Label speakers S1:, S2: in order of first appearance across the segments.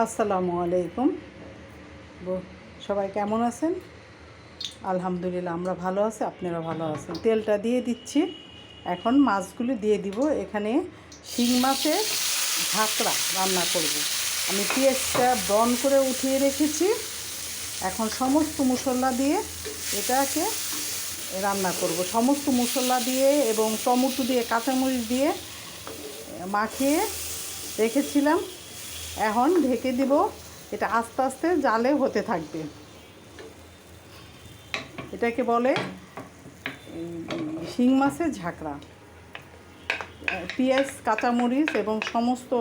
S1: আসসালামু আলাইকুম। সবাই কেমন আছেন? আলহামদুলিল্লাহ, আমরা ভালো আছি, আপনারা ভালো আছেন। তেলটা দিয়ে দিচ্ছি। এখন মাছগুলো দিয়ে দিব। এখানে শিং মাছের ঝাঁকড়া রান্না করব। আমি পেঁয়াজটা ব্রন করে উঠিয়ে রেখেছি। এখন সমস্ত মশলা দিয়ে এটাকে রান্না করব। সমস্ত মশলা দিয়ে এবং টমেটো দিয়ে, কাঁচামরিচ দিয়ে মাখিয়ে রেখেছিলাম। এখন ঢেকে দিব। এটা আস্তে আস্তে জালে হতে থাকবে। এটাকে বলে, শিং মাছের ঝাঁকড়া। পেঁয়াজ, কাঁচামরিচ এবং সমস্ত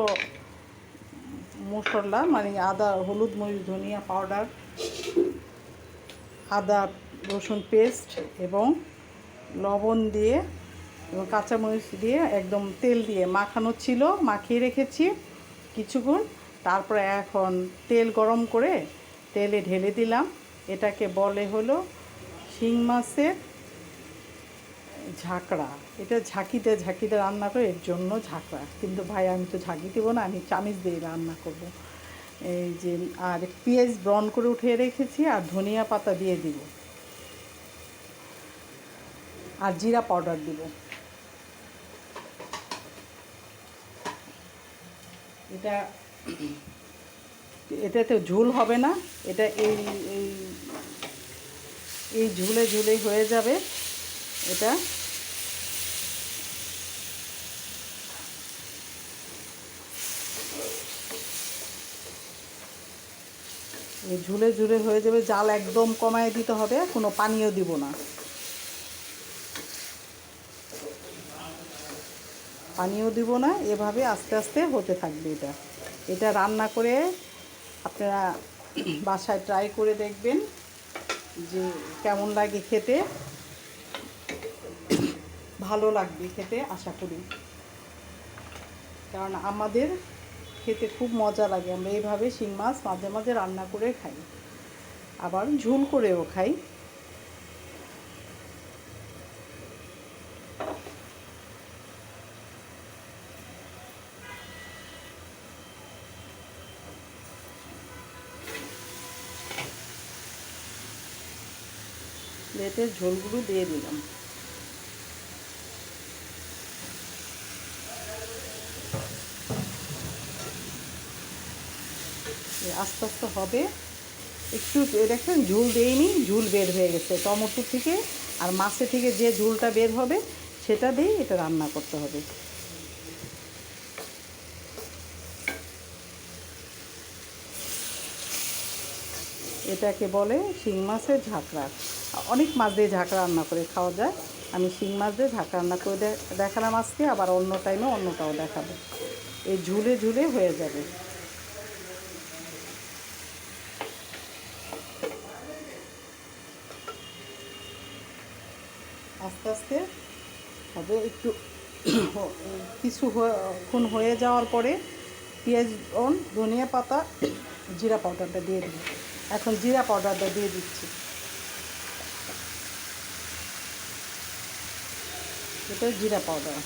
S1: মশলা মানে আদা, হলুদ, মরিচ, ধনিয়া পাউডার, আদা, রসুন পেস্ট এবং লবণ দিয়ে এবং কাঁচামরিচ দিয়ে একদম তেল দিয়ে মাখানো ছিল, মাখিয়ে রেখেছি কিছুক্ষণ। তারপরে এখন তেল গরম করে তেলে ঢেলে দিলাম। এটাকে বলে হলো শিং মাছের ঝাঁকড়া। এটা ঝাঁকিতে ঝাঁকিতে রান্না করে, এর জন্য ঝাঁকড়া। কিন্তু ভাই, আমি তো ঝাঁকি দেবো না, আমি চামিচ দিয়ে রান্না করব। এই যে, আর পেঁয়াজ ব্রন করে উঠিয়ে রেখেছি আর ধনিয়া পাতা দিয়ে দিব। আর জিরা পাউডার দিব। এটা এটাতে ঝোল হবে না, এটা এই এই এই ঝুলে ঝুলে হয়ে যাবে এটা। এই ঝুলে ঝুলে হয়ে যাবে, জাল একদম কমায় দিতে হবে, কোনো পানিও দিব না। পানিও দিব না, এভাবে আস্তে আস্তে হতে থাকবে এটা। এটা রান্না করে আপনারা বাসায় ট্রাই করে দেখবেন যে কেমন লাগে খেতে। ভালো লাগবে খেতে, আশা করি। কারণ আমাদের খেতে খুব মজা লাগে। আমরা এইভাবে শিং মাছ মাঝে মাঝে রান্না করে খাই। আবার ঝুল করেও খাই। লেটের ঝোলগুলো দিয়ে দিলাম। আস্তে আস্তে হবে। একটু দেখেন ঝুল দেইনি, ঝুল বের হয়ে গেছে। টমেটো থেকে আর মাছে থেকে যে ঝুলটা বের হবে, সেটা দিয়েই এটা রান্না করতে হবে। এটাকে বলে শিং মাছের ঝাঁকড়া। অনেক মাছ দিয়ে ঝাঁকড়া রান্না করে খাওয়া যায়। আমি শিং মাছ দিয়ে ঝাঁকড়া রান্না করে দেখালাম আজকে, আবার অন্য টাইমে অন্যটাও দেখাবো। এই ঝুলে ঝুলে হয়ে যাবে। আস্তে আস্তে হবে একটু কিছু ক্ষণ হয়ে যাওয়ার পরে পেঁয়াজ অন ধনিয়া পাতা, জিরা পাউডারটা দিয়ে দিই এখন জিরা পাউডারটা দিয়ে দিচ্ছি। এটা জিরা পাউডার।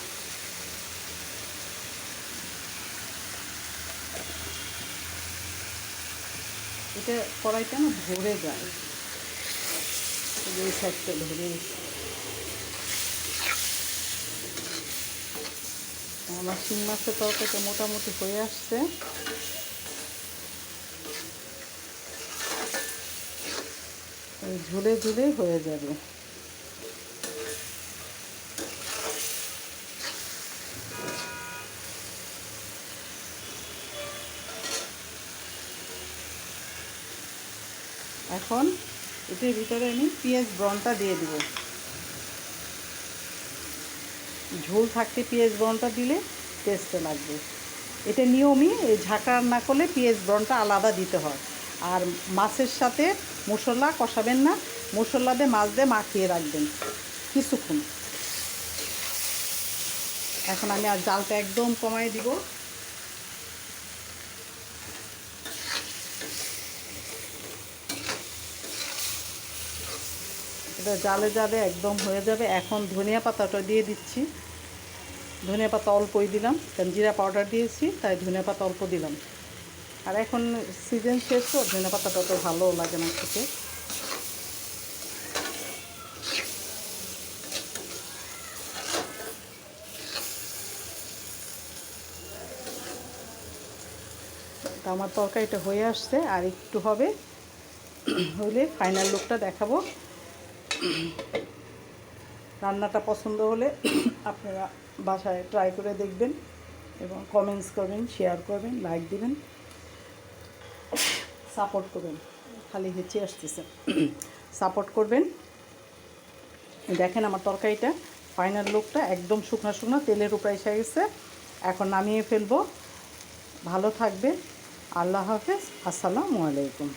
S1: এটা কড়াইটা না ভরে যায়। এই সাইডটা ধরে আমার শিং মাছের তরকারিটা মোটামুটি হয়ে আসছে। ঝুলে ঝুলে হয়ে যাবে। এখন এটির ভিতরে আমি পেঁয়াজ ব্রনটা দিয়ে দিব। ঝোল থাকতে পেঁয়াজ ব্রনটা দিলে টেস্টে লাগবে। এটা নিয়মই ঝাঁকা না করলে পেঁয়াজ ব্রনটা আলাদা দিতে হয়। আর মাছের সাথে মশলা কষাবেন না, মশলা দিয়ে মাছ দিয়ে মাখিয়ে রাখবেন কিছুক্ষণ। এখন আমি আর জালটা একদম কমাই দিব। এটা জালে জালে একদম হয়ে যাবে। এখন ধনিয়া পাতাটা দিয়ে দিচ্ছি। ধনিয়া পাতা অল্পই দিলাম। কারণ জিরা পাউডার দিয়েছি, তাই ধনিয়া পাতা অল্প দিলাম। আর এখন সিজন শেষ তো, ধনে পাতাটা তো ভালো লাগে না খেতে। তা আমার তরকারিটা হয়ে আসছে, আর একটু হবে। হলে ফাইনাল লুকটা দেখাবো। রান্নাটা পছন্দ হলে আপনারা বাসায় ট্রাই করে দেখবেন এবং কমেন্টস করবেন শেয়ার করবেন লাইক দিবেন। সাপোর্ট করবেন। খালি হেঁচে আসতেছে। সাপোর্ট করবেন। দেখেন আমার তরকারিটা। ফাইনাল লুকটা একদম শুকনো শুকনো, তেলের উপরে এসে গেছে। এখন নামিয়ে ফেলব। ভালো থাকবে আল্লাহ হাফেজ। আসসালামু আলাইকুম।